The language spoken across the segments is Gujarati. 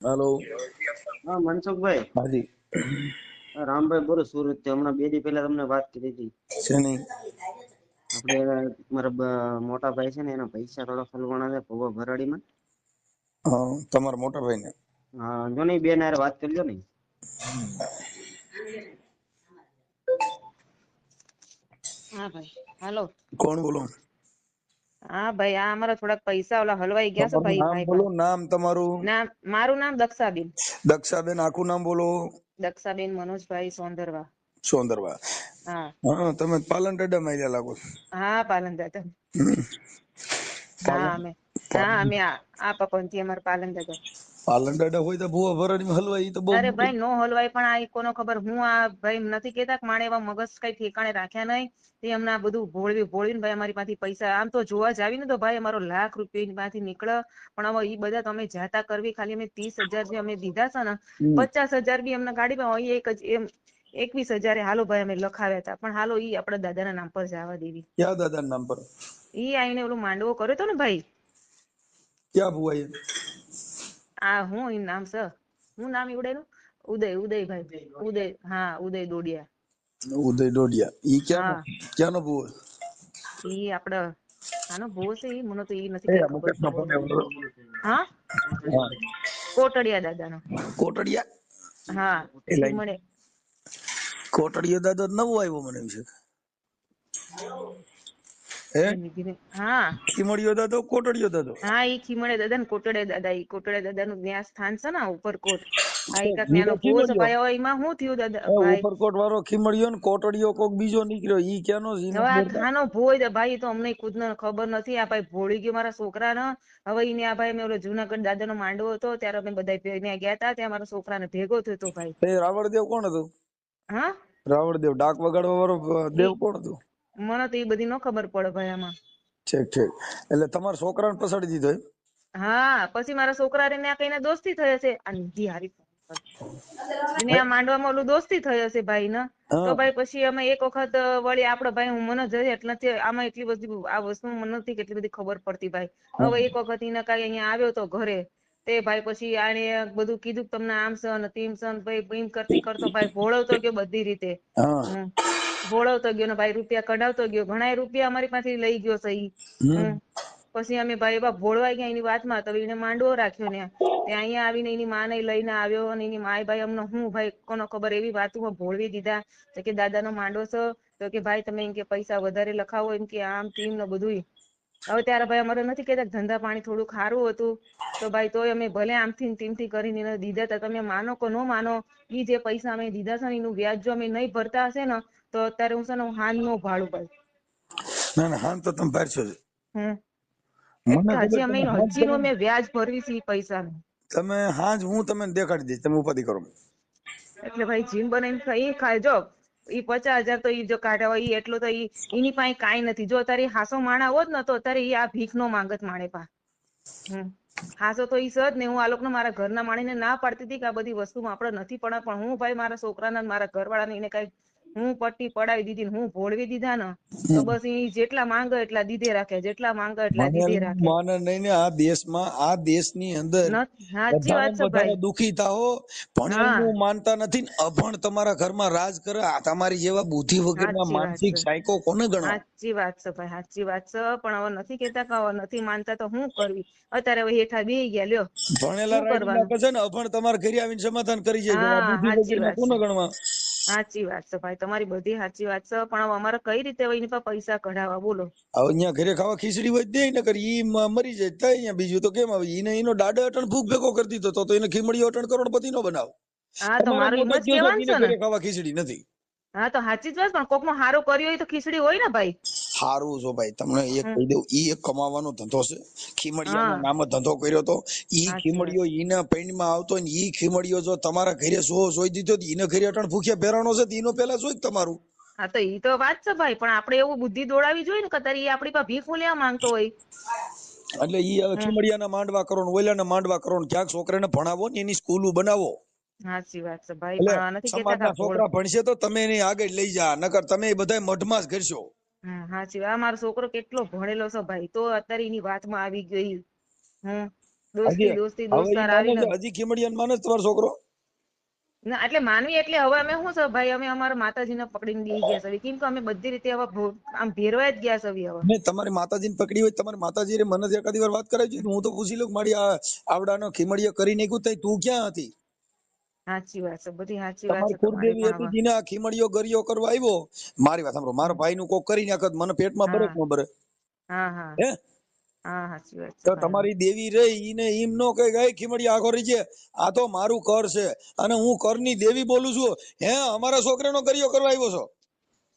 હાલો. હા મનસુખભાઈ. હાજી. રામભાઈ બોલો સુરત હમણાં બે દી પહેલા તમને વાત કરી હતી. શેની આપણે મારા મોટા ભાઈ છે ને એના પૈસા થોડા ફલવાના છે ભૂવા ભરાડીમાં. હા, તમારા મોટા ભાઈ ને હા જો નહીં બેન હારે વાત કરજો ને. હા ભાઈ. હેલો. કોણ બોલો? હા ભાઈ આ અમારા થોડાક પૈસા ઓલા હલવાઈ ગયા છે ભાઈ નામ બોલો નામ તમારું? નામ મારું નામ દક્ષાબેન. દક્ષાબેન આખું નામ બોલો. દક્ષાબેન મનોજભાઈ સોંદરવા. સોંદરવા. હા. તમે પાલન ટેડા માં લાગો હા પાલન દાદા હા અમે હા અમે આ પપનથી અમારા પાલન દાદા હોય તો ભૂવા ભરાડી હલવાય ઈ તો બહુ અરે ભાઈ નો હલવાય પણ આ કોનો ખબર હું આ ભાઈ નથી કેતા કે માણે એવા મગજ કઈ ઠેકાણે રાખ્યા નહીં. તે અમને આ બધું ભોળવી ભોળવીને ભાઈ અમારી પાસેથી પૈસા આમ તો જોવા જાવી ને તો ભાઈ અમારો લાખ રૂપિયા માંથી નીકળે. પણ હવે ઈ બધા તમે જાતા કરવી ખાલી અમે ત્રીસ હજાર જે અમે દીધા છે ને પચાસ હજાર બી અમને ગાડીમાં અહીં એક જ એમ એકવીસ હજારે હાલો ભાઈ અમે લખાવ્યા હતા. પણ હાલો ઈ આપણા દાદાના નામ પર જવા દેવી. ક્યાં દાદાના નામ પર? ઈ આઈને ઓલું માંડવો કર્યો તો ને ભાઈ? ક્યાં ભુવાઈ આ હું એનું નામ છે હું નામ ઈવડેનું? ઉદય ઉદયભાઈ ઉદય હા ઉદય દોડિયા. ઉદય ડોડિયા ઈ ક્યાં ક્યાંનો ભૂવો? ઈ આપડે આનો ભૂવો છે ઈ મને તો ઈ નથી. હા. કોટડિયા દાદાનો. કોટડિયા? હા એ કોટડિયા દાદા નવો આવ્યો મને એમ છે. હે? હા. ખીમડિયો દાદો કોટડિયો દાદો? હા ઈ ખીમડે દાદા ને કોટડે દાદા ઈ કોટડે દાદા નું ન્યા સ્થાન છે ને ઉપરકોટ આ ઈ કાંઈક બીજો ન્યાનો ભૂવો છે ખીમડિયો. ભાઈ હવે એમાં શું થયું દાદા? ઉપરકોટ વાળો ખીમડિયો ને કોટડિયો કોક બીજો નીકળ્યો ઈ ક્યાંનો છે? હવે આ ખાનો ભૂવો ભાઈ તો અમને ખુદ ને ખબર નથી આ ભાઈ ભોળી ગયો મારા છોકરા ને હવે એને આ ભાઈ મેં ઓલો જુનાગઢ દાદા નો માંડવો હતો ત્યારે અમે બધા ત્યાં ગયા હતા ત્યાં મારા છોકરા ને ભેગો થયો ભાઈ. એ રાવણદેવ કોણ હતું? હા? રાવણદેવ ડાક વગાડવા વાળો દેવ કોણ હતું? મને તો એ બધી નો ખબર પડે ભાઈ આમાં. ઠીક ઠીક. એટલે તમારા છોકરાને પસાડી દીધો હા પછી મારા છોકરા ને આ કઈને દોસ્તી થઈ હશે. અને હારી એને આ માંડવામાં ઓલું દોસ્તી થઈ હશે ભાઈ ને તો ભાઈ પછી અમે એક વખત વળી આપડે ભાઈ હું મને જઈ એટલે આમાં એટલી બધી આ વસ્તુ મને નથી કેટલી બધી ખબર પડતી ભાઈ. હવે એક વખત એને કઈ અહીંયા આવ્યો તો ઘરે તે ભાઈ પછી આને બધું કીધું તમને આમ છે ને તેમ છે ભાઈ એમ કરતી કરતો ભાઈ ભોળવતો ગયો બધી રીતે. ભોળવતો ગયો ને ભાઈ રૂપિયા કઢાવતો ગયો ઘણા રૂપિયા અમારી પાસે લઈ ગયો સહી. પછી અમે ભાઈ એવા ભોળવાઈ ગયા એની વાતમાં તો એને માંડવો રાખ્યો ને. તે અહીંયા આવીને એની માને લઈને આવ્યો અને એની માય ભાઈ અમને હું ભાઈ કોનો ખબર એવી વાતોમાં ભોળવી દીધા તો કે દાદાનો માંડવો છો તો કે ભાઈ તમે એમ કે પૈસા વધારે લખાવો એમ કે આમ ટીમ ને બધુંય. હવે ત્યારે ભાઈ અમારે નથી કેતા કે ધંધા પાણી થોડું ખારું હતું તો ભાઈ તોય અમે ભલે આમથી ટીમથી કરીને દીધા હતા તમે માનો કે ન માનો એ જે પૈસા અમે દીધા છે એનું વ્યાજ જો અમે નહીં ભરતા હશે ને તો અત્યારે હું છે ને હું હાન નો ભાડું ભાઈ ના ના હાન તો તમે ભરશો જ. મને હજી અમે હજી નો. મેં વ્યાજ ભરવી છે પૈસા નું તમે હાંજ હું તમને દેખાડી દઈશ તમે ઉપાધિ કરો એટલે ભાઈ જીમ બનાવીને ખાઈ ઈ ખાય જો ઈ પચાસ હજાર તો ઈ જો કાઢ્યા હોય એટલો તો ઈ એની પાસે કાઈ નથી. જો અત્યારે હાસો માણા હોત ને તો અત્યારે ઈ આ ભીખ નો માંગત માણે પા. હાસો તો ઈ સજ ને હું આ લોકો મારા ઘરના માણીને ના પાડતી હતી કે આ બધી વસ્તુમાં આપણે નથી પણ પણ હું ભાઈ મારા છોકરાના ને મારા ઘરવાળાને એને કઈ હું પટ્ટી પડાવી દીધી ને હું ભોળવી દીધા ને તો બસ એ જેટલા માંગે એટલા દીધે રાખે જેટલા માંગે એટલા દીધે રાખે. માને નહીં ને આ દેશમાં આ દેશની અંદર સાચી વાત છે ભાઈ. દુખી થાઓ ભણેલું માનતા નથી ને અભણ તમારા ઘરમાં રાજ કરે આ તમારી જેવા બુદ્ધિ વગરના માનસિક સાયકો કોને ગણો સાચી વાત છે ભાઈ સાચી વાત છે પણ હવે નથી કેતા કે હવે નથી માનતા તો હું કરવી? અત્યારે હવે હેઠા બેહી ગયા લ્યો. ભણેલા રાજ છે ને અભણ તમારા ઘરે આવીને સમાધાન કરી જાય બુદ્ધિ વગરના કોને ગણવા? સાચી વાત છે ભાઈ તમારી બધી સાચી વાત છે પણ અમારે કઈ રીતે એની પાસે પૈસા કઢાવા બોલો. હવે અહીંયા ઘરે ખાવા ખીચડી હોય દે ને કરી ઈ મરી જાય થાય અહીંયા બીજું તો કેમ આવે? ઈને એનો દાડો અટણ ભૂખ ભેગો કરી દીધો તો તો એને ખીમડી અટણ કરોડપતિ નો બનાવ. હા તો મારું એમ જ જ કહેવાનું છે ને. ખાવા ખીચડી નથી. હા તો સાચી જ વાત પણ કોક નો હારો કર્યો હોય તો ખીચડી હોય ને ભાઈ. સારું છો ભાઈ. તમને એક કહી દઉં ઈ એક કમાવાનો ધંધો છે. ખીમડિયાનો. નામે ધંધો કર્યો તો ઈ ખીમડિયો ઈના પૈણમાં આવતો ને ઈ ખીમડિયો જો તમારા ઘરે સો સોઈ દીધો ઈને ઘરે અટણ ભૂખ્યા ભેરાણો છે ઈનો પેલા સોઈ તમારું. હા તો ઈ તો વાત છે ભાઈ પણ આપણે એવું બુદ્ધિ દોડાવી જોઈએ ને કે તારી ઈ આપણી પાસે ભીખ લેવા માંગતો હોય. એટલે ઈ હવે ખીમડિયાના માંડવા કરો ને ઓલાના માંડવા કરો ને ક્યાંક છોકરાને ભણાવો ને એની સ્કૂલ બનાવો. સાચી વાત છે ભાઈ નથી કેતા છોકરા ભણશે તો તમે એની આગળ લઈ જા નકર તમે બધા મઢમાં જ કરશો હમ સાચી આ મારો છોકરો કેટલો ભણેલો છે ભાઈ. તો અત્યારે એની વાતમાં આવી ગઈ. હમ. દોસ્તી દોસ્તી દોસ્તાર આવીને હજી ખીમડિયાને માને તમારો છોકરો? ના એટલે માનવી એટલે હવે અમે શું છે ભાઈ? અમે અમારા માતાજીને પકડીને દઈ ગયા છે. કેમ કે અમે બધી રીતે હવે આમ ભેરવાય જ ગયા છે હવે ને તમારી માતાજીને પકડી હોય તમારી માતાજી મને એકાદી વાર વાત કરાવી છે. હું તો પૂછી લઉં મારી આવડાનો ખીમડીયો કરી નાખ્યું તઈ તું ક્યાં હતી? સાચી વાત છે બધી સાચી વાત તમારી છે કુળદેવી હતી આ ખીમડીયો ગરિયો કરવા આવ્યો? મારી વાત સાંભળો મારા ભાઈ નું કોક કરી નાખત મને પેટમાં બરફ ન બરે? હા હા. હે? તો તમારી દેવી રહી ઈને એમ નો કઈ ગઈ ખીમડી આખો રહી છે આ તો મારું કર છે અને હું કરની દેવી બોલું છું. હે અમારા છોકરાનો ગરિયો કરવા આવ્યો છો?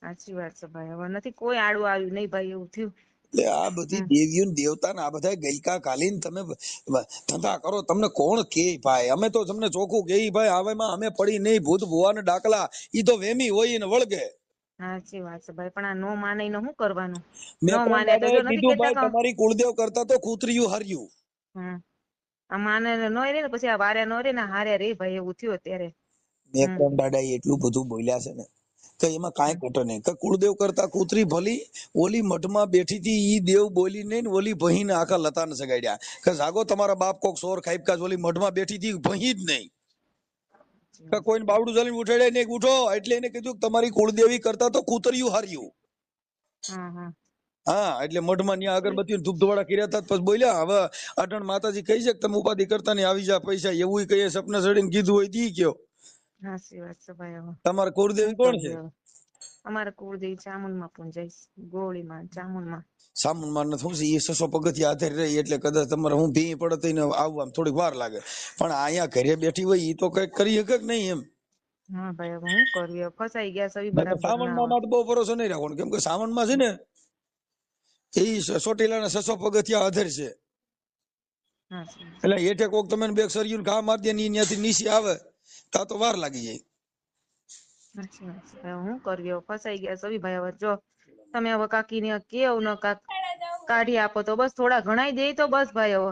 સાચી વાત છે ભાઈ હવે નથી કોઈ આડું આવ્યું નહીં ભાઈ એવું થયું. એટલે આ બધી દેવીઓ દેવતા ને આ બધા ગઈકા કાલીન તમે ધંધા કરો. તમને કોણ કે ભાઈ? અમે તો તમને ચોખ્ખું કે ભાઈ આવામાં અમે પડી નહીં ભૂત ભુવા ને ડાકલા. ઈ તો વેમી હોય ને વળગે. સાચી વાત છે ભાઈ પણ આ નો માને એનું શું કરવાનું? માને તો કીધું ભાઈ તમારી કુળદેવ કરતા તો કૂતરિયું હાર્યું. આ માને નો રે ને પછી આ વારે નો રે ને હારે રે ભાઈ એવું થયું અત્યારે. મેં પણ દાદા એટલું બધું બોલ્યા છે ને? કે એમાં કાંઈ ઘટે નહીં. કે કુળદેવ કરતા કૂતરી ભલી ઓલી મઠમાં બેઠી હતી ઈ દેવ બોલી નહીં ને ઓલી ભહીને આખા લતાને સગાડ્યા. કે જાગો તમારા બાપ કોક સોર ખાઈપકા ઓલી મઠમાં બેઠી હતી ભહી જ નહીં. કે કોઈને બાવડું ચાલીને ઉઠાડે ને ઉઠો. એટલે એને કીધું કે તમારી કુળદેવી કરતા તો કૂતરિયું હાર્યું. હા એટલે મઢમાં ન્યા અગરબત્તી ધૂપ ધોવાડા કર્યા હતા પછી બોલ્યા હવે અટણ માતાજી કહી છે કે તમે ઉપાધિ કરતા ને આવી જા પૈસા. એવું કહીએ સપના ચડીને કીધું હોય તી કયો. સાચી વાત છે ભાઈ હવે. તમારા કુળદેવી કોણ છે? અમારે કુળદેવી ચામુંડમાં પૂંજાય છે ગોળીમાં ચામુંડમાં. સામાનમાં ને શું છે એ સસો પગથિયા આધારે રહી એટલે કદાચ તમારે હું ભી પડે તો એને આવવામાં થોડીક વાર લાગે. પણ અહીંયા ઘરે બેઠી હોય એ તો કંઈક કરી શકે કે નહીં એમ? હા ભાઈ હવે હું કરીએ? ફસાઈ ગયા સવી બરાબર ના માટે બહુ ભરોસો નહીં રાખવાનો. કેમ કે સાવનમાં છે ને એ સોટીલાના સસો પગથિયા આધાર છે. એટલે હેઠે કોક તમે બે સરિયું ઘા મારી દે ને ત્યાંથી નીચે આવે. તા તો વાર લાગી જાય. હું કરવી ફસાઈ ગયા સવી ભાઈ હવે. જો તમે હવે કાકીને કેવ ન કાક કાઢી આપો તો બસ થોડા ઘણાઈ દે તો બસ ભાઈ હવે.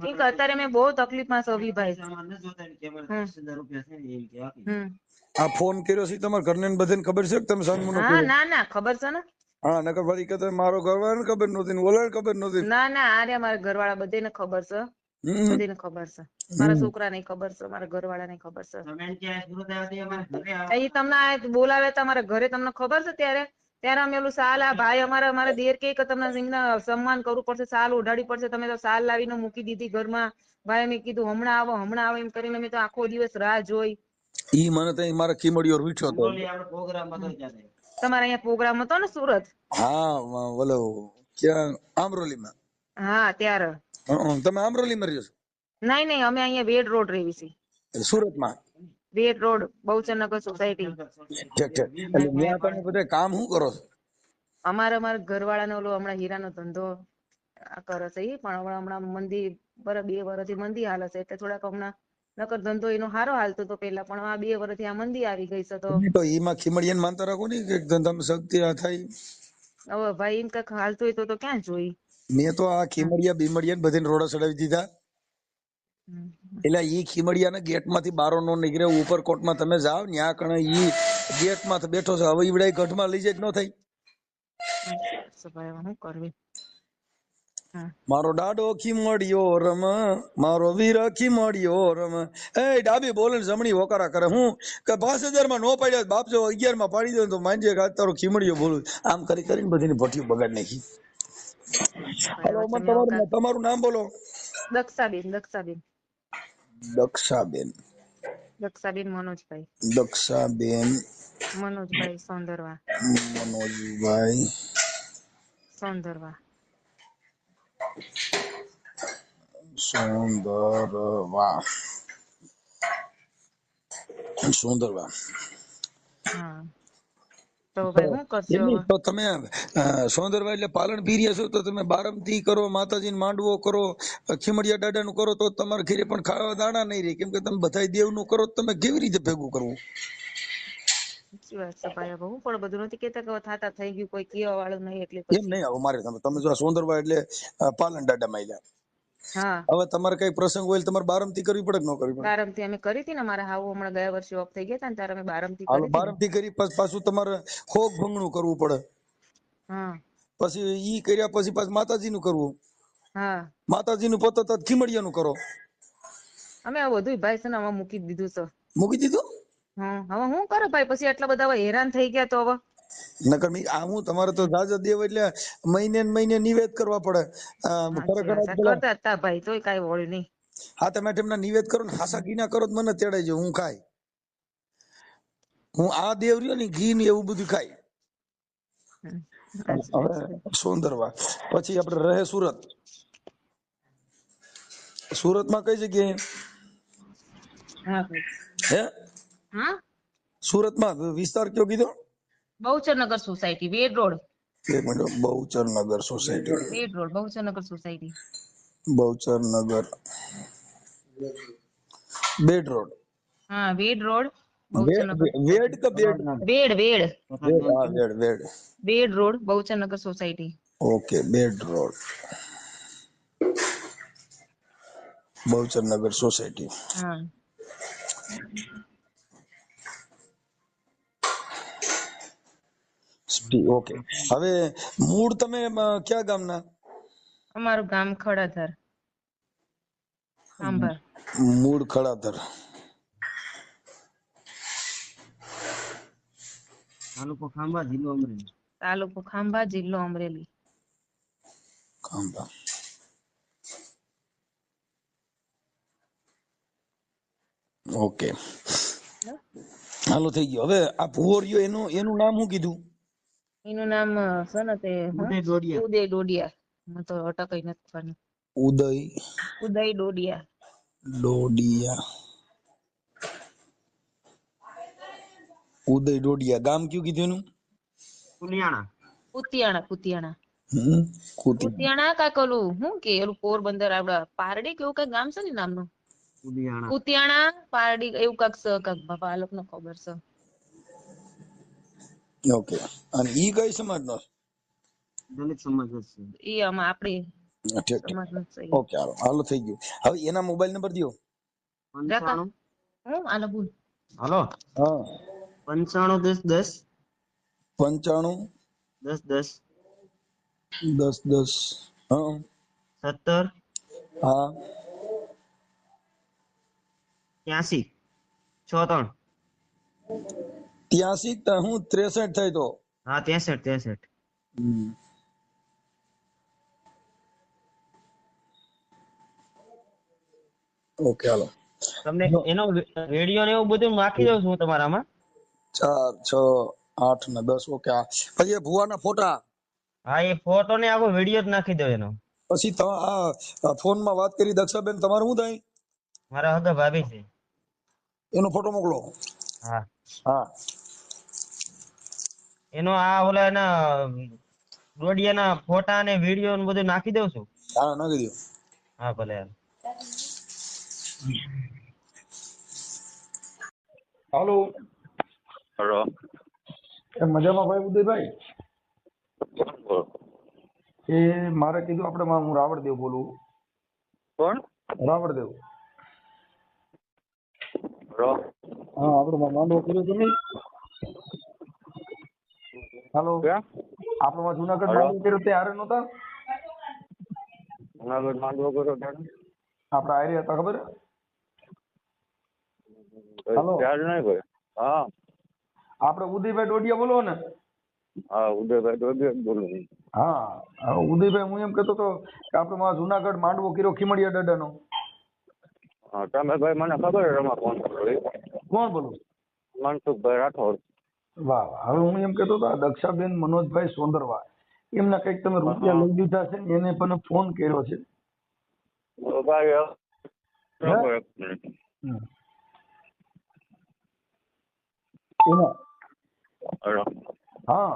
કેમ કે અત્યારે મેં બહુ તકલીફમાં સવી ભાઈ. આ ફોન કર્યો છે તમારા ઘરને ને બધાને ખબર છે કે તમે સાનમુનો હા ના ના. ખબર છે ને? હા નકર ફરી કે મારો ઘરવાળાને ખબર નહોતી ને ઓલાને ખબર નહોતી ના. ના આરે મારા ઘરવાળા બધાને ખબર છે. બધાને ખબર છે. મારા છોકરાને ખબર છે મારા ઘરવાળાને ખબર છે. એ તમને બોલાવે તમારા ઘરે તમને ખબર છે ત્યારે? ત્યારે અમે ઓલું સાલ આ ભાઈ અમારા અમારા દેર કે તમને સન્માન કરવું પડશે સાલ ઓઢાડી પડશે તમે તો સાલ લાવીને મૂકી દીધી ઘરમાં. ભાઈ મેં કીધું હમણાં આવો હમણાં આવો એમ કરીને મેં તો આખો દિવસ રાહ જોઈ. ઈ મને તો મારા ખીમડીયો વીઠો હતો તમારા અહીંયા પ્રોગ્રામ હતો ને સુરત? હા ઓલો ક્યાં આમરોલીમાં. હા ત્યારે. તમે આમરોલીમાં રહ્યો છો નહીં નહીં અમે અહીંયા વેડ રોડ રહેવી છીએ સુરતમાં? Ved road Bahuchnagar society. ઠીક ઠીક. એટલે ત્યાં તમે બધા કામ શું કરો છો? અમારે અમારા ઘરવાળાનો ઓલો હમણાં હીરાનો ધંધો આ કરે છે પણ હમણાં હમણાં મંદી બર બે વર્ષથી મંદી હાલે છે. એટલે થોડાક હમણાં નકર ધંધો એનો સારો હાલતો હતો પેલા પણ આ બે વર્ષથી આ મંદી આવી ગઈ છે તો તો એમાં ખીમડિયાને માનતા રાખો ને કે ધંધામાં શક્તિ આ થાય. હવે ભાઈ એમ કંઈક હાલતું હોય તો તો ક્યાં જોઈ? મેં તો આ ખીમડિયા બીમડિયા બધાને રોડા ચડાવી દીધા. એટલે ઈ ખીમડિયાના ગેટમાંથી બારો નો નીકળે ઉપર કોટમાં તમે જાઓ ત્યાં કણે ઈ ગેટમાં બેઠો છે. હવે ઈવડે ગઢમાં લઈ જાય ન થાય મારો દાડો ખીમડિયો રમ મારો વીર ખીમડિયો રમ. એ ડાબી બોલે જમણી હોકારા કરે. હું કે પાંચ હજારમાં નો પાડ્યા બાપ જો અગિયારમાં પાડી દો તો માંજે તારો ખીમડિયો બોલું આમ કરી કરીને બધીની ભઠ્ઠીઓ બગાડ નાખી. હાલો અમર તમારું તમારું નામ બોલો દક્ષાબેન દક્ષાબેન દક્ષાબેન દક્ષાબેન મનોજભાઈ દક્ષાબેન મનોજભાઈ સોંદરવા મનોજભાઈ સોંદરવા સુંદરવા સુંદરવા હા તો તમે સોંદરવા એટલે પાલન પીર્યા છો તો તમે બારમતી કરો માતાજીને માંડવો કરો ખીમડિયા દાદાનું કરો તો તમારા ઘરે પણ ખાવા દાણા નહીં રહે. કેમ કે તમે બધાય દેવનું કરો તો તમે કેવી રીતે ભેગું કરવું? હું પણ બધું નથી કેતા કે થાતા થઈ ગયું કોઈ કેવા વાળું નહીં એટલે એમ નહીં હવે મારે તમે તમે જો સોંદરવા એટલે પાલન દાડા માં હવે તમારે કઈ પ્રસંગ હોય તમારે બારમતી કરવી પડે કે ન કરવી પડે? બારમતી અમે કરી હતી ને મારા હાવ હમણાં ગયા વર્ષે ઓફ થઈ ગયા હતા ને ત્યારે અમે બારમતી કરી બારમતી કરી પછી તમારે હોગ ભંગણું કરવું પડે. હા. પછી ઈ કર્યા પછી પાછું માતાજીનું કરવું. હા. માતાજીનું પોતે તો ખીમડિયાનું કરો. અમે આ બધું ભાઈ છે ને હવે મૂકી દીધું છે. મૂકી દીધું? હા હવે હું કરે ભાઈ? પછી આટલા બધા હવે હેરાન થઈ ગયા તો હવે? નકર મી- આ હું તમારે તો જાજા દેવ એટલે મહિને ને મહિને નિવેદ કરવા પડે. છે. કરતા હતા ભાઈ તોય કાંઈ વળ્યું નહીં. હા તમે તેમના નિવેદ કરો ને હાસા ઘી ના કરો તો મને તેડાઈ હું ખાય હું આ દેવ રહ્યો ને ઘી ને એવું બધું ખાય હવે સુંદરવા. પછી આપણે રહે સુરત. સુરતમાં કઈ જગ્યાએ? હા? હા? સુરતમાં વિસ્તાર કયો કીધો? બહુચરનગર સોસાયટી વેડ રોડ એક minute Bahuchar Nagar society Ved road Bahucharnagar society Bahuchar Nagar Ved road હા વેડ રોડ વેડ બહુચરનગર વેડ કે બેડ વેડ વેડ વેડ હા Ved Ved Ved road Bahucharnagar society okay Ved road Bahuchar Nagar society હા ઓકે હવે મૂળ તમે ક્યાં ગામના? અમારું ગામ ખડાધર. આંબા મૂળ ખડાધર. તાલુકો ખાંભા જિલ્લો અમરેલી. તાલુકો ખાંભા જિલ્લો અમરેલી. ખાંભા. ઓકે હાલો. થઈ ગયો. હવે આ ભુવરિયો એનું એનું નામ શું કીધું? એનું નામ છે ને તે ઉદય ડોડિયા. ઉદય ડોડિયા. મને તો અટકાઈ નથી ખબર ઉદય. ઉદય ડોડિયા. ડોડિયા. ઉદય ડોડિયા. ગામ કયું કીધું એનું? કુનિયાણા કુતિયાણા કુતિયાણા. કુતિયાણા. કાંઈક ઓલું શું કે ઓલું પોરબંદર આપડા પારડી કે એવું કઈ ગામ છે ને નામનું? કુતિયાણા. પારડી એવું કાંઈક છે કાંઈક બાપા આ લોકોને ખબર છે. ઓકે. અને ઈ કઈ સમાજનો દલિત સમાજ નો છે. ઈ આમાં સમાજનું ઈ. ઓકે હાલો. હાલો થઈ ગયું. હવે એના મોબાઈલ નંબર દયો. પંચાણું. હું આલો બોલ. હાલો. હા. પંચાણું દસ દસ. પંચાણું. દસ દસ. દસ દસ. હા. સત્તર. હા. ત્યાસી. છ ત્રણ ત્યાંસી હું ત્રેસઠ થઈ તો. હા ત્રેસઠ ત્રેસઠ. Okay hello. તમને એનો રેડિયો ને એવું બધું નાખી દઉં છું તમારામાં? ચાર છ આઠ ને દસ ઓકે પછી એ ભુવાના ફોટા? હા એ ફોટો ને આખો વીડિયો જ નાખી દો એનો. પછી આ ફોનમાં વાત કરી દક્ષાબેન તમારું શું થાય? મારા હગા ભાભી છે. એનો ફોટો મોકલો. હા. હા. એનો આ ઓલા એના ડોડિયાના ફોટા ને વીડિયો ને બધું નાખી દઉં છું? હા નાખી દઉં હા ભલે હાલ. હાલો. હલો. મજામાં ભાઈ ઉદયભાઈ. એ મારે કીધું આપણે હું રાવણદેવ બોલું. કોણ? રાવણદેવ. હલો હા આપણે માંડવો કર્યો તમે હાલો માં જુનાગઢ. માંડવો કર્યો તે હારે નહોતા? જુનાગઢ માંડવો કર્યો ત્યારે આપણે હારે હતા ખબર? હલો. ત્યાર નહીં કોઈ. હા. આપણે ઉદયભાઈ ડોડિયા બોલો ને? હા ઉદયભાઈ ડોડિયા બોલો હા. ઉદયભાઈ હું એમ કહેતો હતો કે આપણે જુનાગઢ માંડવો કર્યો ખીમડિયા દાદાનો. હા તમે ભાઈ મને ખબર છે ફોન કર્યો કોણ બોલું? મનસુખભાઈ રાઠોડ. વાહ વાહ. હવે હું એમ કહેતો હતો આ દક્ષાબેન મનોજભાઈ સોંદરવા એમના કંઈક તમે રૂપિયા લઈ લીધા છે ને એને પણ ફોન કર્યો છે. હે?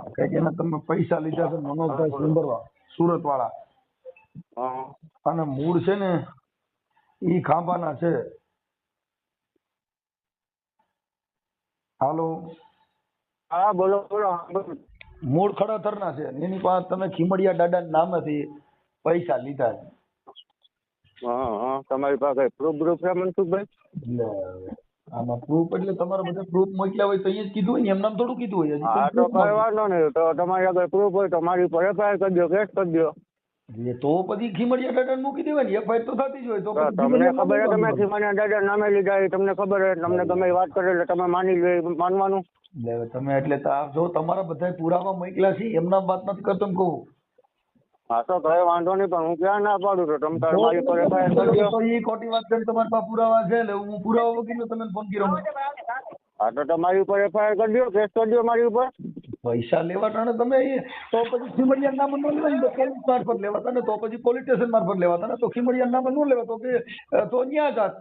કંઈક એના તમે પૈસા લીધા છે મનોજભાઈ સુંદરવા સુરત વાળા હા. અને મૂળ છે ને ઈ ખાંભાના છે. હાલો. હા બોલો બોલો મૂળ ખડતરના છે. એની પાસે તમે ખીમડિયા દાદા નામેથી પૈસા લીધા છે. હા હા તમારી પાસે પ્રૂફ બ્રૂફ છે મનસુખભાઈ? આમાં પ્રૂફ એટલે તમારે બધા પ્રૂફ મોકલ્યા હોય તો અહીંયા જ કીધું હોય ને એમ નામ થોડું કીધું હોય હા તો કઈ વાંધો નહીં. તો તમારી આગળ પ્રૂફ હોય તો મારી ઉપર એફઆઈઆર કરી દો કેસ કરી દો એ તો પછી ખીમડિયા દાદાને મૂકી દેવાય ને એફઆઈઆર તો થતી જ હોય તો તમને ખબર તમે ખીમડિયા દાદા નામે લીધા તમને ખબર તમને ગમે વાત કરે એટલે તમે માની લો માનવાનું. એટલે તમે એટલે જો તમારા બધા પુરાવા મોકલ્યા છે એમના વાત નથી કરતો કહું. હા તો કઈ વાંધો નહીં પણ હું ક્યાં ના પાડું છું તમે તારે મારી પર એફઆઈઆર એ ખોટી વાત કરીને તમારી પાસે પુરાવા છે એટલે હું પુરાવા વગરનો તમને ફોન કર્યો. હા તો તમારી ઉપર એફઆઈઆર કરી દો કેસ કરી દો મારી ઉપર. પૈસા લેવા ને તમે તો પછી ખીમડિયા નામ ન લેવાય તો પોલીસ મારફત લેવાતા ને તો પછી પોલીસ સ્ટેશન મારફત લેવાતા ને તો ખીમડિયા નામ ન લેવા તો કે તો ન્યા જાત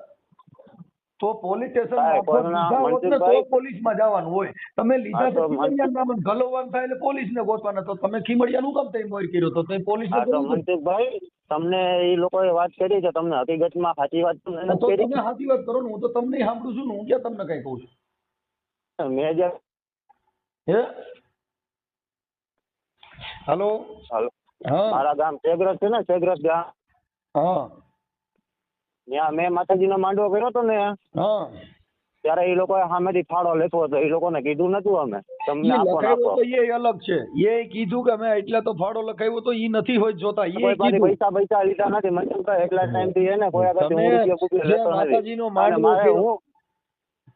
તો પોલીસ સ્ટેશન મારફત ને તો પોલીસમાં જવાનું હોય. તમે લીધા તો ખીમડિયા નામ ગલોવાનું થાય એટલે પોલીસને ગોતવાના તો તમે ખીમડિયાનું કામ તઈ મોર કર્યો? તો તો પોલીસ ને. મનસુખભાઈ તમને એ લોકોએ વાત કરી છે તમને હકીકતમાં સાચી વાત તો તમે સાચી વાત કરો ને હું તો તમને સાંભળું છું ને હું ક્યાં તમને કઈ કહું છું? મેં જે હે? હાલો. હાલો. મારા ગામ સેગ્રસ છે ને સેગ્રસ ગામ. હા. ત્યાં મેં માતાજીનો માંડવો કર્યો હતો ને. હા. ત્યારે એ લોકોએ સામેથી ફાળો લેતો હતો. એ લોકોને કીધું નતું અમે. તમને આપો આપો. તો એ અલગ છે. એ કીધું કે મેં એટલે તો ફાળો લખાવ્યો તો ઈ નથી હોય જોતા. એ કીધું. પૈસા પૈસા લીધા નથી. મનસુખભાઈ એટલા ટાઈમથી એને કોઈ આગળ હું રૂપિયા બુપિયા લેતો નથી. મારે હું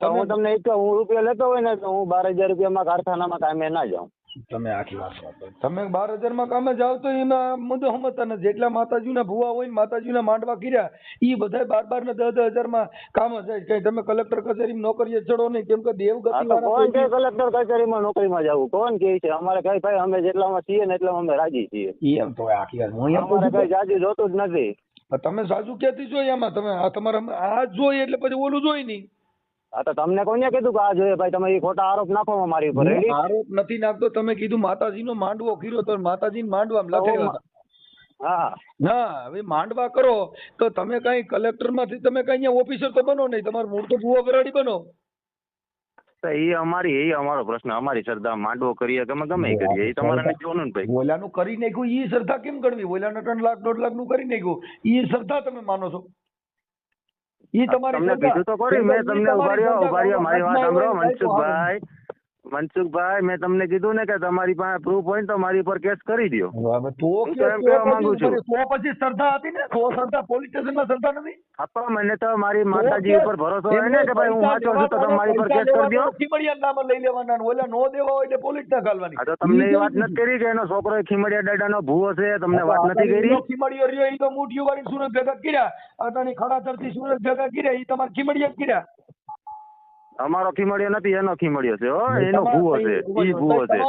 તો હું તમને એક કહું, હું રૂપિયા લેતો હોય ને તો હું બાર હજાર રૂપિયામાં કારખાનામાં કામે ના જાઉં. તમે આખી વાત તમે બાર હજારમાં કામે જાવ તો એના મુદ્દો સમજતા નથી જેટલા માતાજીના ભુવા હોય ને માતાજીના માંડવા કર્યા એ બધા બાર બાર ને દસ દસ હજારમાં કામ જાય કઈ તમે કલેક્ટર કચેરીમાં નોકરીએ ચડો નહીં કેમ કે હા કોણ કે કલેક્ટર કચેરીમાં નોકરીમાં જવું? કોણ કે છે? અમારે કઈ ભાઈ અમે જેટલામાં છીએ ને એટલામાં અમે રાજી છીએ. એમ તો આખી વાત. હું અમારે કઈ જાજુ જોતું જ નથી. તમે સાચું ક્યાંથી જોઈએ એમાં તમે આ તમારા આ જોઈએ એટલે પછી ઓલું જોઈ નહીં. હા તો તમને કોને કીધું કે આ જોઈએ ભાઈ તમે એ ખોટા આરોપ નાખો મારી ઉપર રેડી આરોપ નથી નાખતો તમે કીધું માતાજીનો માંડવો કર્યો તો માતાજી માંડવા હતા. હા. ના હવે માંડવા કરો તો તમે કઈ કલેક્ટરમાંથી તમે કઈ અહીંયા ઓફિસર તો બનો નહીં તમારું મૂળ તો ભૂવા ગરાડી બનો. તો એ અમારી એ અમારો પ્રશ્ન અમારી શ્રદ્ધા માંડવો કરીએ ગમે ગમે એ કરીએ એ તમારે નથી જોવાનું ને ભાઈ. ઓલાનું કરી નાખ્યું ઈ શ્રદ્ધા કેમ ગણવી ઓલાના ત્રણ લાખ દોઢ લાખનું કરી નાખ્યું ઈ શ્રદ્ધા તમે માનો છો. ઈ તમારી તમને. કીધું તો ખરી મેં તમને ઉભાર્યો ઊભા રહ્યો ઊભા રહ્યો મારી વાત સાંભળો મનસુખભાઈ મનસુખભાઈ મેં તમને કીધું ને કે તમારી પાસે પ્રૂફ હોય ને તો મારી ઉપર કેસ કરી દો તો કે- તો એમ તો માંગુ છું. તો પછી શ્રદ્ધા હતી ને તો શ્રદ્ધા પોલીસ સ્ટેશનમાં શ્રદ્ધા નથી? આપવા મને તો મારી માતાજી ઉપર ભરોસો હોય ને કે ભાઈ હું વાંચો છું તો તમે મારી ઉપર કેસ કરી દો ખીમડિયા નામ લઈ લેવાના ઓલા નો દેવા હોય એટલે પોલીસ ના ગાલવાની તો તમને એ વાત નથી કરી કે એનો છોકરો એ દાડા નો ભૂવો છે તમને વાત નથી કરી? ખીમડિયો ખીમડીયો રહ્યો એ તો મુઠ્ઠીઓ વાળી સુરત ભેગા કર્યા. અટાણી ખડાતરથી સુરત ભેગા કર્યા એ તમારે ખીમડિયા જ કર્યા. અમારો ખીમડિયો નથી એનો ખીમડિયો છે હો એનો ભૂવો છે ઈ ભૂવો છે.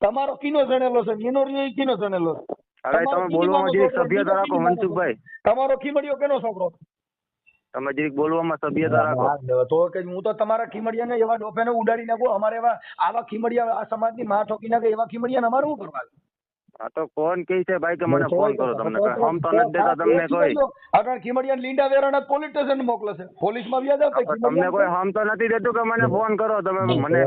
તમારો કિનો જણેલો છે એનો રહ્યો ઈ કિનો જણેલો અરે તમે બોલવામાં જે સભ્યતા રાખો મનસુખભાઈ. તમારો ખીમડિયો કેનો છોકરો તમે જે બોલવામાં સભ્યતા રાખો. તો કે હું તો તમારા ખીમડિયાને એવા ડોફેને ઉડાડી નાખું અમારે એવા આવા ખીમડિયા આ સમાજની માં ઠોકી નાખે એવા ખીમડિયાને અમારે શું કરવા આ તો કોણ કહે છે ભાઈ કે મને ફોન કરો તમને? હમ તો નથી દેતા તમને કોઈ? આગળ ખીમડિયા લીંડા વેરાણા પોલીસ સ્ટેશન મોકલે છે. પોલીસમાં વ્યાજ આવતા તમને કોઈ હમ તો નથી દેતું કે મને ફોન કરો? તમે મને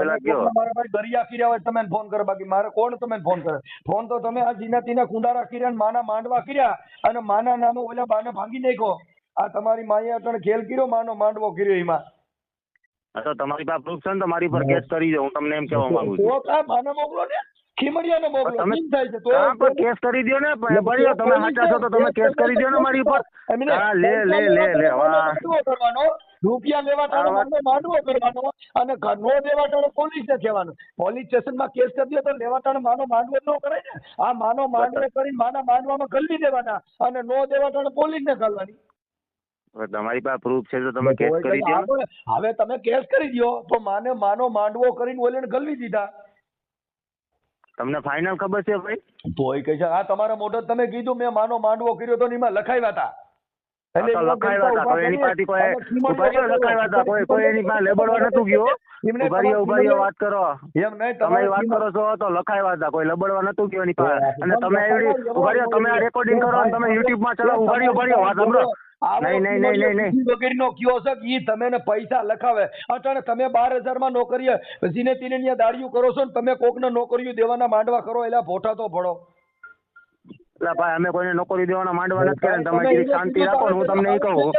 પેલા કયો. મારા ભાઈ દરિયા કર્યા હોય તમે ફોન કરો બાકી મારે કોણ તમે ફોન કરે? ફોન તો તમે આ જીના તીના કુંડારા કર્યા માના માંડવા કર્યા અને માના નામે ઓલા બાને ભાંગી નાખ્યો. આ તમારી માએ અટણ ખેલ કર્યો માનો માંડવો કર્યો એમાં. તો તમારી પાસે પ્રૂફ છે ને? તો મારી પર કેસ કરી દો હું તમને એમ કહેવા માંગુ છું. કા માને મોકલો ને. ખીમડિયાને મોકલો. તમે- થાય છે તો પણ કેસ કરી દો ને બળ્યો તમે સાચા છો તો તમે કેસ કરી દો ને મારી ઉપર હા લે લે લે લે વાહ. કરવાનો રૂપિયા લેવા ટાણે માંડવો કરવાનો અને ઘરનો દેવા ટાણે પોલીસને કહેવાનો. પોલીસ સ્ટેશનમાં કેસ કરી દે તો લેવા ટાણે માનો માંડવો ન કરે ને. આ માનો માંડવો કરીને માના માંડવામાં ગલવી દેવાના અને નો દેવા ટાણે પોલીસને કરવાની હવે તમારી પાસે પ્રૂફ છે તો તમે કેસ કરી દો હવે તમે કેસ કરી દો તો માને માનો માંડવો કરીને ઓલીને ગલવી દીધા. તમને ફાઇનલ ખબર છે ભાઈ? તોય કહે છે આ તમારા મોઢે તમે કીધું મેં માનો માંડવો કર્યો તો એમાં લખાવ્યા હતા. આ લખાવ્યા હતા કોઈ એની પાસે કોઈ લખાવ્યા હતા કોઈ કોઈ એની પાસે લેબડવા નતું ગયો. એમને ઊભા રહ્યો ઊભા રહ્યો વાત કરો. એમ નહીં તમે વાત કરો છો તો લખાવ્યા હતા કોઈ લબડવા નતું ગયો એની પાસે. અને તમે એવડી ઊભા તમે આ રેકોર્ડિંગ કરો અને તમે યુટ્યુબમાં ચલાવો ઊભા રહ્યો વાત સાંભળો. નહીં નહીં નહીં નહીં નહીં. વગેરેનો કયો છે? ઈ તમે પૈસા લખાવે. અટાણે તમે બાર હજાર નોકરીએ જીને તીને ન્યા દાડિયું કરો છો ને તમે કોકને નોકરીઓ દેવાના માંડવા કરો એટલે ભોઠા તો ભળો. એટલે ભાઈ અમે કોઈને નોકરી દેવાના માંડવા નથી તમે શાંતિ રાખો હું તમને એ કહું.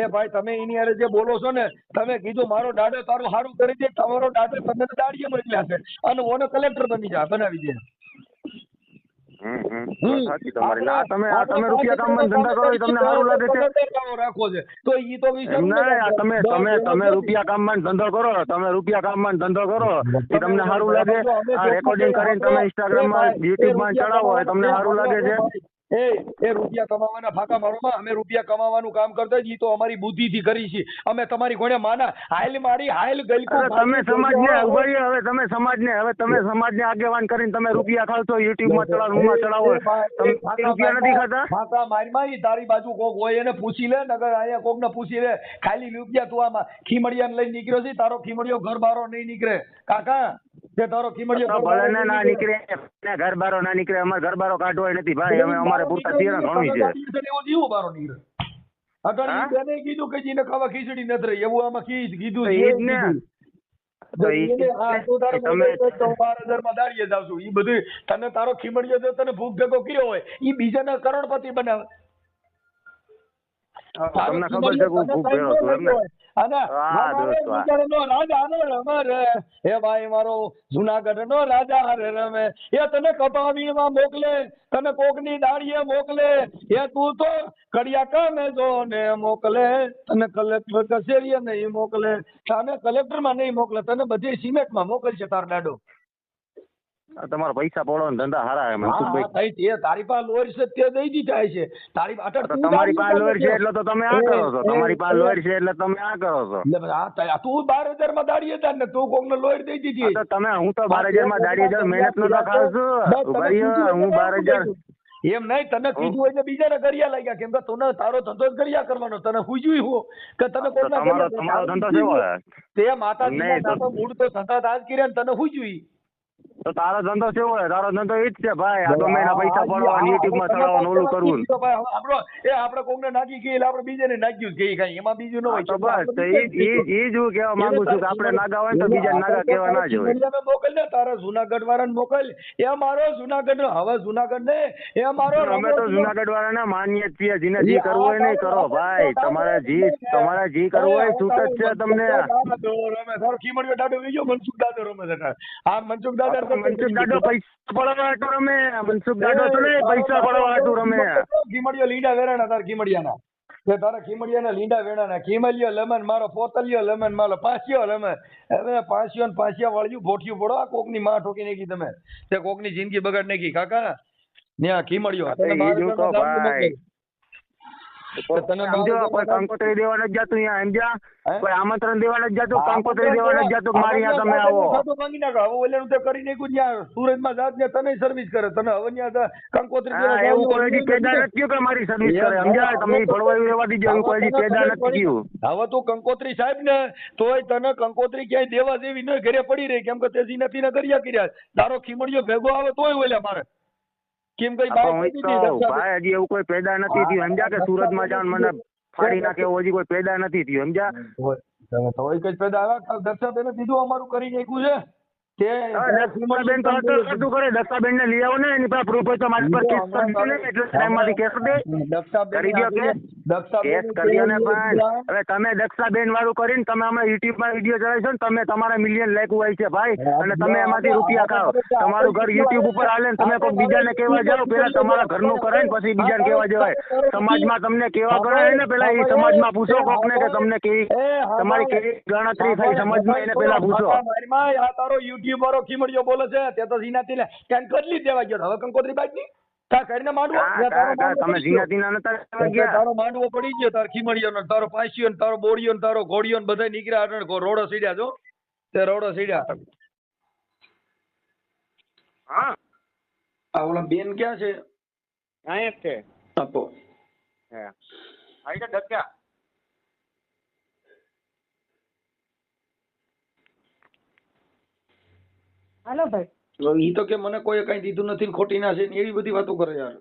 એ ભાઈ તમે એની હારે જે બોલો છો ને તમે કીધું મારો દાડો તારું સારું કરી દે તમારો દાડો તમને દાડીએ મળી છે અને ઓને કલેક્ટર બની જા બનાવી દે. સાચી તમારી. આ તમે આ તમે રૂપિયા કામમાં ધંધા કરો તમને સારું લાગે છે. પગારદારો છે. તો ઈ તો ના તમે તમે તમે રૂપિયા કામમાં ધંધો કરો તમે રૂપિયા કામમાં ધંધો કરો એ તમને સારું લાગે. આ રેકોર્ડિંગ કરીને તમે ઇન્સ્ટાગ્રામમાં યુટ્યુબમાં ચડાવો તમને સારું લાગે છે. એ એ રૂપિયા કમાવાના ફાકા મારોમાં અમે રૂપિયા કમાવાનું કામ કરતા જ તો અમારી બુદ્ધિથી કરી છે. અમે તમારી કોણે માના હાઈલ મારી હાઈલ ગલકું તમે સમાજને ને રહ્યો, હવે તમે સમાજને હવે તમે સમાજને આગેવાન કરીને તમે રૂપિયા ખાવ છો યુટ્યુબમાં ચડાવો ઊંમાં ચડાવો. તમે રૂપિયા નથી ખાતા? ફાકા મારી મારી તારી બાજુ કોક હોય એને પૂછી લે નગર અહીંયા કોક ને પૂછી લે ખાલી રૂપિયા તું આમાં ખીમડિયાને લઈને નીકળ્યો છે તારો ખીમડિયો ઘર બારો નહીં નીકળે. કાકા કે તારો ખીમડિયો તો ભલે ને નીકળે. ઘર બારો ના નીકળે અમાર ઘર બારો કાઢવો નથી ભાઈ અમે અમારે પૂરતા તીરા ઘણું છે. એવું જીવો બારો નીકળે. અગર એને કીધું કે જીને ખાવા ખીચડી નથી રહી એવું આમાં કી કીધું ઈ જ ને. જ તને તારો ખીમડિયો જો તને ભૂખ ભેગો કર્યો હોય ઈ બીજાના કરોડપતિ બનાવે. તમને ખબર છે ભૂખ હા, નો રમે હે ભાઈ મારો જુનાગઢ નો રાજા હારે રમે. એ તને કપાવીમાં મોકલે તને કોકની દાડીએ મોકલે. એ તું તો કડિયા કામે જો ને મોકલે. તને કલેક્ટર કચેરીએ નહીં મોકલે. સામે કલેક્ટરમાં નહીં મોકલે. તને બધી સિમેન્ટમાં મોકલશે તાર દાડો. તમારા પૈસા પડવાનો ધંધા હારા એમ મનસુખભાઈ ભાઈ, તે તારી પાસે લોર છે તે દઈ દીધા છે. તારી અટક તમારી પાસે લોર છે એટલે તો તમે આ કરો છો. તમારી પાસે લોર છે એટલે તમે આ કરો છો. એટલે આ તું બાર હજારમાં દાડી હતા ને તું કોક ને લોહર દઈ દીધી. તો તમે હું તો બાર હજારમાં દાડી હજાર મહેનત નો તો ખાવ છું. હું બાર હજાર. એમ નહીં તને કીધું એટલે બીજાને કર્યા લાગ્યા. કેમ કે તને તારો ધંધો જ કર્યા કરવાનો. તને હુજ્યું હું કે તને તો કોકના તમારો ધંધો છે. તે તો- મૂળ તો ધંધા તાજ કર્યા ને તને હુજ્યું તો તારો ધંધો કેવો છે? તારો ધંધો ઈ જ છે ભાઈ. આ ગમે પૈસા પડવા યુટ્યુબમાં ચડાવવાનું ઓલું કરવું. આપણો એ આપણે કોકને નાખી ગઈ એટલે આપણે બીજાને નાખ્યું જ કઈ. એમાં બીજું ન હોય. તો બસ તો ઈ જ હું કહેવા માંગુ છું કે આપણે નાગા હોય તો બીજા નાગા કહેવા ના જોઈએ મોકલ ને તારા જુનાગઢ વાળાને મોકલ. એ મારો જુનાગઢ નો હવે જુનાગઢ ને એ મારો અમે તો જુનાગઢ વાળાને માનીએ છીએ. જીને જી કરવું હોય નહીં કરો ભાઈ. તમારે જી તમારે જી કરવું હોય છૂટ જ છે તમને. તારો ખીમડિયો ડાડો બીજો મનસુખ દાદો રમે છે. આ મનસુખ દાદા મનસુખ દાદો પૈસા પડવા હાટુ રમે. મનસુખ દાદો તો નહીં પૈસા પડવા હાટુ રમે. ખીમડિયો લીંડા વેરાણા તાર ખીમડિયાના કે તારા ખીમડિયાના લીંડા વેરાણા ખીમલિયો લેમન મારો પોતલિયો લેમન મારો પાસિયો લેમન. હવે પાસિયો ને પાસિયા વાળ્યું ભોટિયું પડો આ કોકની માં ઠોકી નાખી તમે. તે કોકની જિંદગી બગાડ નાખી. કાકા ને આ ખીમડિયો કંકોત્રી દેવા નથી જતું અહીંયા સમજ્યા કોઈ આમંત્રણ દેવા નથી જતું કંકોત્રી દેવા નથી જતું મારી અહીંયા તમે આવો. માંગી નાખો. હવે ઓલાનું તે કરી નાખ્યું ત્યાં સુરતમાં જાત ને તને સર્વિસ કરે. તને હવે ત્યાં કંકોત્રી દેવા એવું કોઈ પેદા નથી. થયું કે મારી સર્વિસ કરે? સમજ્યા તમે ઈ રહેવા દીજો એવું કોઈ પેદા નથી થયું હવે તું કંકોત્રી સાહેબ ને તોય તને કંકોત્રી ક્યાંય દેવા દેવી ન ઘરે પડી રહી. કેમ કે તેજી નથી ને કર્યા. કર્યા તારો ખીમડીયો ભેગો આવે તોય ઓલે મારે. કેમ કઈ જ ભાઈ હજી એવું કોઈ પેદા નથી થયું. સમજા કે સુરતમાં જાણ મને ફાડી નાખે એવું હજી કોઈ પેદા નથી થયું સમજ્યા? તોય કઈ પેદા આવ્યા દક્ષાબેને કીધું અમારું કરી નાખ્યું છે કે તો હતું હતું કરે દક્ષાબેન ને લઈ આવો ને એની પાસે પ્રૂફ હોય તો મારી પર કેસ કરી દો ને એટલે ટાઈમમાંથી કેસ દે. કરી દો કેસ? કેસ કરી દો ને પણ હવે તમે દક્ષાબેન વાળું કરીને તમે અમે યુટ્યુબમાં વીડિયો ચડાવીશો ને તમે તમારા મિલિયન લાઈક હોય છે ભાઈ. અને તમે એમાંથી રૂપિયા ખાઓ. તમારું ઘર યુટ્યુબ ઉપર હાલે ને તમે કોઈ બીજાને કહેવા જાઓ પેલા તમારા ઘરનું કરે ને પછી બીજાને કહેવા જવાય. સમાજમાં તમને કેવા ગણાય ને પેલા એ સમાજમાં પૂછો કોક ને કે તમને કેવી તમારી કેવી ગણતરી થઈ સમાજમાં એને પેલા પૂછો. તારો યુટ્યુબ વાળો ખીમડિયો બોલે છે તે તો ઝીનાથી લે ક્યાંક કરી દેવા ગયો હવે કંકોત્રી બાજ ની કરીને માંડવો? કા ને તારો કા કા માંડવો તમે પડી ગયો. નતા ગયા તારો માંડવો પડી ગયો તાર ખીમડિયો ને તારો પાસિયો ને તારો બોડિયો ને તારો ઘોડિયો ને બધા નીકળ્યા આગળ. રોડો સીડ્યા જો. તે રોડો સીડ્યા. હા. આ ઓલા બેન ક્યાં છે? અહીંયા છે. આપો. હે. આઈ ડક્યા હાલો ભાઈ. ઈ તો કે મને કોઈ કઈ દીધું નથી ખોટી ના છે ને એવી બધી વાતો કરે યાર.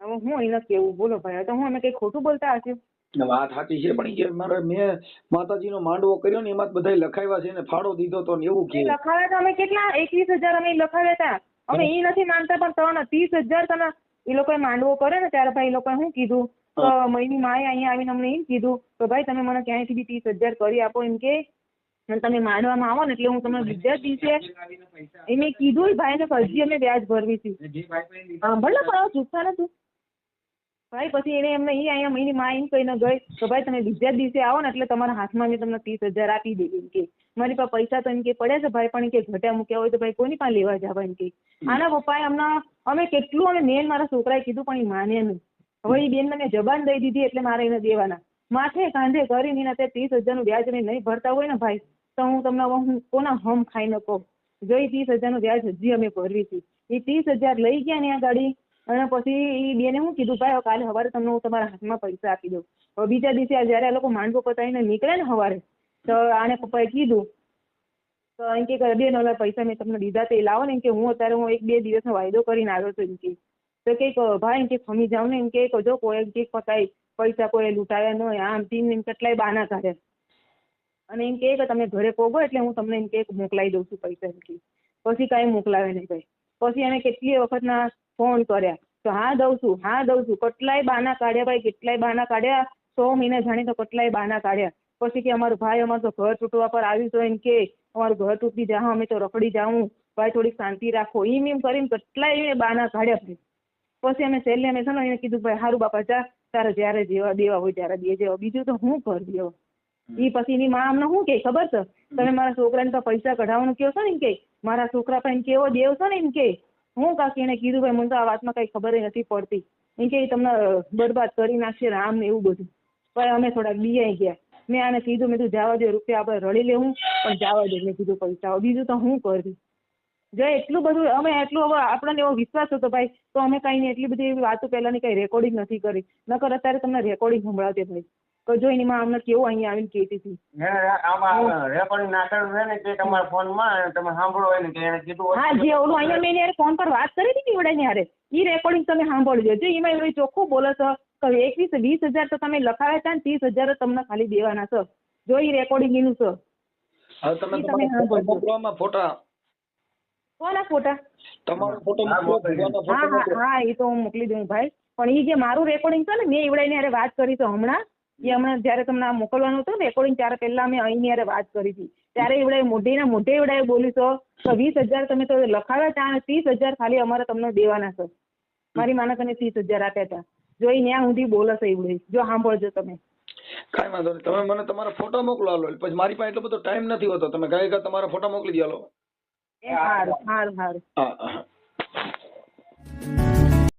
હવે હું એને કેવું? બોલો ભાઈ તો હું અમે કઈ ખોટું બોલતા હશે? વાત સાચી છે પણ કે મારે મેં માતાજીનો માંડવો કર્યો ને એમાં બધા લખાવ્યા છે ને ફાળો દીધો તો ને એવું કે. લખાવ્યા તો અમે કેટલા? એકવીસ હજાર અમે લખાવ્યા હતા અમે એ નથી માનતા પણ ત્રણ ત્રીસ હજાર તને એ લોકોએ માંડવો કર્યો ને ત્યારે ભાઈ એ લોકોએ શું કીધું? મહિની માએ અહીંયા આવીને અમને એમ કીધું તો ભાઈ તમે મને ક્યાંયથી બી ત્રીસ હજાર કરી આપો એમ કે. અને તમે માંડવામાં આવો ને એટલે હું તમને બીજા દિવસે એ મેં કીધું ભાઈ ને હજી અમે વ્યાજ ભરવી હતી સાંભળ ને પણ ચૂપતા નથી. ભાઈ પછી એને એમને ઈ અહીંયા મહિની માં એમ કહીને ગઈ તો ભાઈ તમે બીજા દિવસે આવો ને એટલે તમારા હાથમાં મેં તમને ત્રીસ હજાર આપી દેવી એમ કે. મારી પાસે પૈસા તો એમ કે પડ્યા છે ભાઈ પણ કે ઘટ્યા મૂક્યા હોય તો ભાઈ કોની પાસે લેવા જવા એમ કે. આના પપ્પાએ હમણાં અમે કેટલું અમે મેન મારા છોકરાએ કીધું પણ એ માને નહીં. હવે એ બેન મને જબાન દઈ દીધી એટલે મારે એને દેવાના. માથે કાંધે કરીને તે ત્રીસ હજારનું વ્યાજ નહીં ભરતા હોય ને ભાઈ. તો હું તમને હું કોના હમ ખાઈને કહું? જો એ ત્રીસ હજારનું વ્યાજ હજી અમે ભરવી છે. એ ત્રીસ હજાર લઈ ગયા ને આ ગાડી, અને પછી એ બેને હું કીધું, ભાઈ, કાલે સવારે તમને હું તમારા હાથમાં પૈસા આપી દઉં. હવે બીજા દિવસે જ્યારે આ લોકો માંડવો પતાવીને નીકળે ને સવારે, તો આને પપ્પાએ કીધું, તો એમ કે બેન ઓલા પૈસા મેં તમને દીધા તે લાવો ને. એમ કે, હું અત્યારે હું એક બે દિવસનો વાયદો કરીને આવ્યો છું. એમ કે, તો કંઈક ભાઈ, એમ કે, ખમી જાવ ને. એમ કે જો કોઈ કંઈક પતાય, પૈસા કોઈ લૂંટાયા ન હોય, આમ તેમ એમ કેટલાય બાના કાઢે અને એમ કે તમે ઘરે પોગો એટલે હું તમને એમ કે મોકલાવી દઉં છું પૈસા એમ પછી કાંઈ મોકલાવે નહીં ભાઈ. પછી એને કેટલી વખતના ફોન કર્યા. તો હા દઉં છું, હા દઉં છું. કેટલાય બાના કાઢ્યા ભાઈ કેટલાય બાના કાઢ્યા? સો મહિના જાણી તો કેટલાય બાના કાઢ્યા. પછી કે અમારો ભાઈ અમારું તો ઘર તૂટવા પર આવ્યું તો એમ કે અમારું ઘર તૂટી જા અમે તો રખડી જાઉં. ભાઈ થોડીક શાંતિ રાખો. એમ એમ કરીને કેટલાય એ બાના કાઢ્યા ભાઈ. પછી અમે છેલ્લે અમે છે ને એને કીધું, ભાઈ સારું બાપા, જા. તારે જ્યારે જેવા દેવા હોય ત્યારે દે, જેવા. બીજું તો હું કરી દેવો? ઈ પછી એની માં અમને શું કે, ખબર છે? તમે મારા છોકરાને તો પૈસા કઢાવવાનું કહો છો ને એમ કે, મારા છોકરા પણ કેવો દેવ છે ને એમ કે, હું કાકી એને કીધું, ભાઈ, મને તો આ વાતમાં કઈ ખબર નથી પડતી. એમ કે તમને બરબાદ કરી નાખશે રામ ને એવું બધું. પણ અમે થોડાક બીઆઈ ગયા. મેં આને કીધું, મેં તું જવા દે, રૂપિયા આપણે રડી લેવું પણ જવા દે. મેં કીધું, પૈસા બીજું તો હું કરવી? જો એટલું બધું, અમે એટલું હવે આપણને એવો વિશ્વાસ હતો, ભાઈ, તો અમે કઈ એટલી બધી એવી વાતો પહેલાની કઈ રેકોર્ડિંગ નથી કરી. નકર અત્યારે તમને રેકોર્ડિંગ સંભળાવતી ભાઈ. તો જો એની માં અમને કેવું અહીંયા આવીને કહેતી હતી. આમાં રેકોર્ડિંગ નાખેલું છે ને તે તમારા ફોનમાં તમે સાંભળો હોય કે એને કીધું હોય. હા જે ઓલું અહીંયા મેં એને ફોન પર વાત કરી હતી ને હારે. એ રેકોર્ડિંગ તમે સાંભળજો. જો એમાં એવું ચોખ્ખું બોલો છો કે એકવીસ વીસ હજાર તો તમે લખાવ્યા હતા ને ત્રીસ હજાર તમને ખાલી દેવાના છે. જો ઈ રેકોર્ડિંગ એનું છે. હવે તમે ઈ તમે તમારા સાંભળજો. મોકલવામાં ફોટા? કોના ફોટા? તમારો ફોટો હા, મોકલો હા એ તો હું મોકલી દઉં ભાઈ. પણ ઈ જે મારું રેકોર્ડિંગ છે ને મેં એવડાઈને હારે વાત કરી છે હમણાં. એ હમણાં જ્યારે તમને આ મોકલવાનું હતું રેકોર્ડિંગ ત્યારે પહેલા મેં અહીંની યારે વાત કરી હતી. ત્યારે ઈવડાએ મોઢેના મોઢે એવડાએ બોલ્યું છો કે વીસ હજાર તમે તો લખાવ્યા અને ત્રીસ હજાર ખાલી અમારે તમને દેવાના છે મારી માને તમે ત્રીસ હજાર આપ્યા હતા જો એ ન્યા સુધી બોલે છે ઈવડે જો સાંભળજો તમે. કાંઈ વાંધો નહીં. તમે મને તમારા ફોટા મોકલો હાલો. પછી મારી પાસે એટલો બધો ટાઈમ નથી હોતો. તમે ગાય તમારા ફોટા મોકલી દો હાલો. સારું સારું સારું હા.